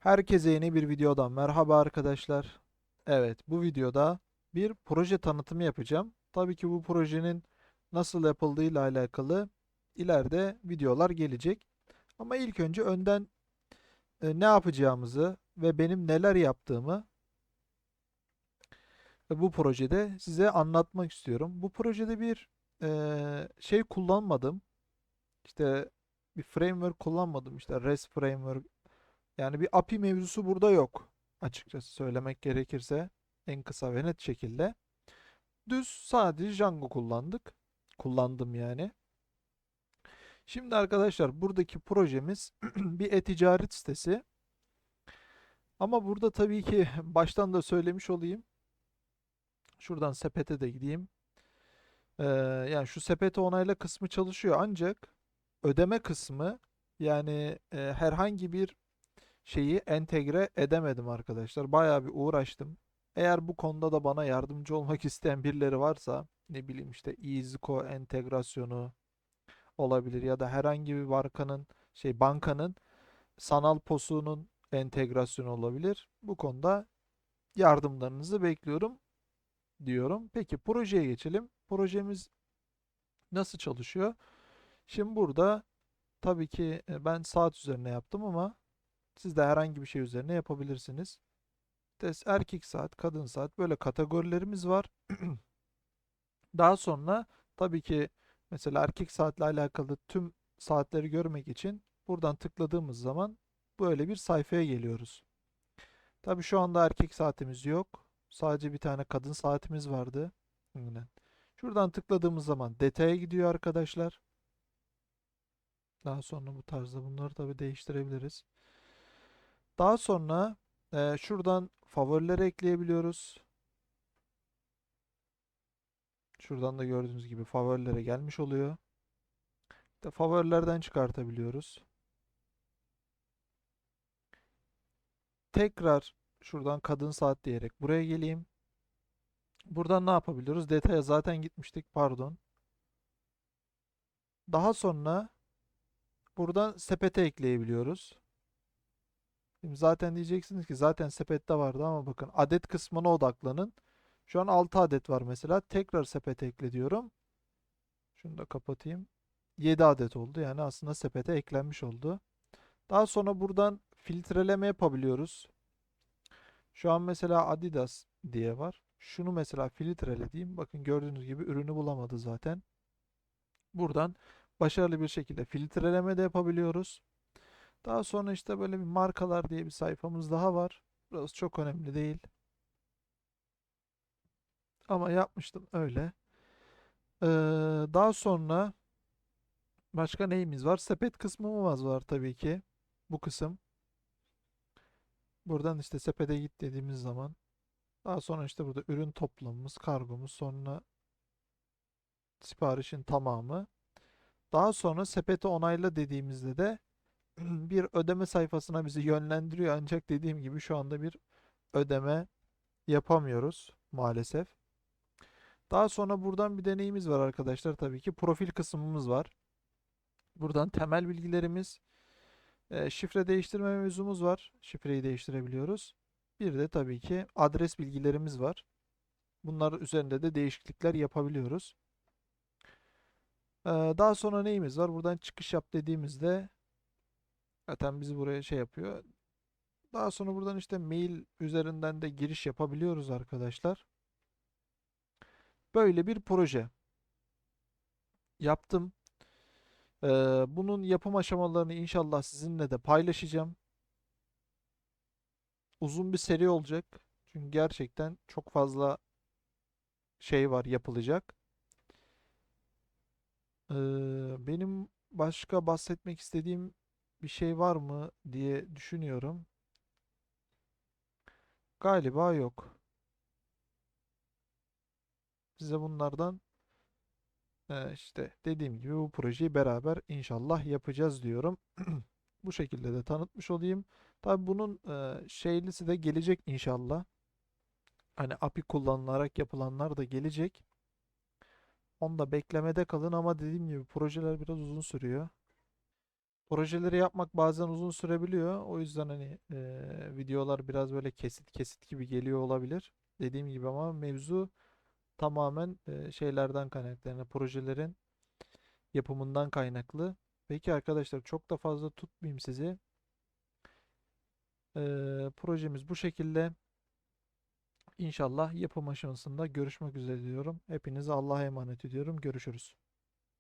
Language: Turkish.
Herkese yeni bir videodan merhaba arkadaşlar. Evet, bu videoda bir proje tanıtımı yapacağım. Tabii ki bu projenin nasıl yapıldığıyla alakalı ileride videolar gelecek. Ama ilk önce önden e, ne yapacağımızı ve benim neler yaptığımı e, bu projede size anlatmak istiyorum. Bu projede bir e, şey kullanmadım. İşte bir framework kullanmadım. İşte REST framework Yani bir API mevzusu burada yok. Açıkçası söylemek gerekirse en kısa ve net şekilde. Düz sadece Django kullandık. Kullandım yani. Şimdi arkadaşlar buradaki projemiz bir e-ticaret sitesi. Ama burada tabii ki baştan da söylemiş olayım. Şuradan sepete de gideyim. Ee, yani şu sepete onayla kısmı çalışıyor ancak ödeme kısmı yani e, herhangi bir şeyi entegre edemedim arkadaşlar. Bayağı bir uğraştım. Eğer bu konuda da bana yardımcı olmak isteyen birileri varsa ne bileyim işte EasyCo entegrasyonu olabilir ya da herhangi bir bankanın şey bankanın sanal posunun entegrasyonu olabilir. Bu konuda yardımlarınızı bekliyorum diyorum. Peki projeye geçelim. Projemiz nasıl çalışıyor? Şimdi burada tabii ki e, ben saat üzerine yaptım ama siz de herhangi bir şey üzerine yapabilirsiniz. Test erkek saat, kadın saat böyle kategorilerimiz var. Daha sonra tabii ki mesela erkek saatle alakalı tüm saatleri görmek için buradan tıkladığımız zaman böyle bir sayfaya geliyoruz. Tabii şu anda erkek saatimiz yok. Sadece bir tane kadın saatimiz vardı. Şuradan tıkladığımız zaman detaya gidiyor arkadaşlar. Daha sonra bu tarzda bunları tabii değiştirebiliriz. Daha sonra e, şuradan favorileri ekleyebiliyoruz. Şuradan da gördüğünüz gibi favorilere gelmiş oluyor. İşte favorilerden çıkartabiliyoruz. Tekrar şuradan kadın saat diyerek buraya geleyim. Buradan ne yapabiliyoruz? Detaya zaten gitmiştik pardon. Daha sonra buradan sepete ekleyebiliyoruz. Şimdi zaten diyeceksiniz ki zaten sepette vardı ama bakın adet kısmına odaklanın. Şu an 6 adet var mesela. Tekrar sepete ekle diyorum. Şunu da kapatayım. 7 adet oldu. Yani aslında sepete eklenmiş oldu. Daha sonra buradan filtreleme yapabiliyoruz. Şu an mesela Adidas diye var. Şunu mesela filtrele diyeyim. Bakın gördüğünüz gibi ürünü bulamadı zaten. Buradan başarılı bir şekilde filtreleme de yapabiliyoruz. Daha sonra işte böyle bir markalar diye bir sayfamız daha var. Burası çok önemli değil. Ama yapmıştım öyle. Ee, daha sonra başka neyimiz var? Sepet kısmımız var tabii ki. Bu kısım. Buradan işte sepete git dediğimiz zaman. Daha sonra işte burada ürün toplamımız, kargomuz, sonra siparişin tamamı. Daha sonra sepete onayla dediğimizde de bir ödeme sayfasına bizi yönlendiriyor ancak dediğim gibi şu anda bir ödeme yapamıyoruz maalesef. Daha sonra buradan bir deneyimiz var arkadaşlar tabii ki profil kısmımız var. Buradan temel bilgilerimiz, e, şifre değiştirme mevzumuz var. Şifreyi değiştirebiliyoruz. Bir de tabii ki adres bilgilerimiz var. Bunlar üzerinde de değişiklikler yapabiliyoruz. Ee, daha sonra neyimiz var? Buradan çıkış yap dediğimizde Zaten bizi buraya şey yapıyor. Daha sonra buradan işte mail üzerinden de giriş yapabiliyoruz arkadaşlar. Böyle bir proje yaptım. Ee, bunun yapım aşamalarını inşallah sizinle de paylaşacağım. Uzun bir seri olacak. Çünkü gerçekten çok fazla şey var yapılacak. Ee, benim başka bahsetmek istediğim bir şey var mı diye düşünüyorum. Galiba yok. Size bunlardan e, işte dediğim gibi bu projeyi beraber inşallah yapacağız diyorum. Bu şekilde de tanıtmış olayım. Tabi bunun e, şeylisi de gelecek inşallah. Hani API kullanılarak yapılanlar da gelecek. Onu da beklemede kalın ama dediğim gibi projeler biraz uzun sürüyor. Projeleri yapmak bazen uzun sürebiliyor. O yüzden hani eee, videolar biraz böyle kesit kesit gibi geliyor olabilir. Dediğim gibi ama mevzu tamamen eee, şeylerden kaynaklı. Yani projelerin yapımından kaynaklı. Peki arkadaşlar çok da fazla tutmayayım sizi. Eee, projemiz bu şekilde. İnşallah yapım aşamasında görüşmek üzere diyorum. Hepinize Allah'a emanet ediyorum. Görüşürüz.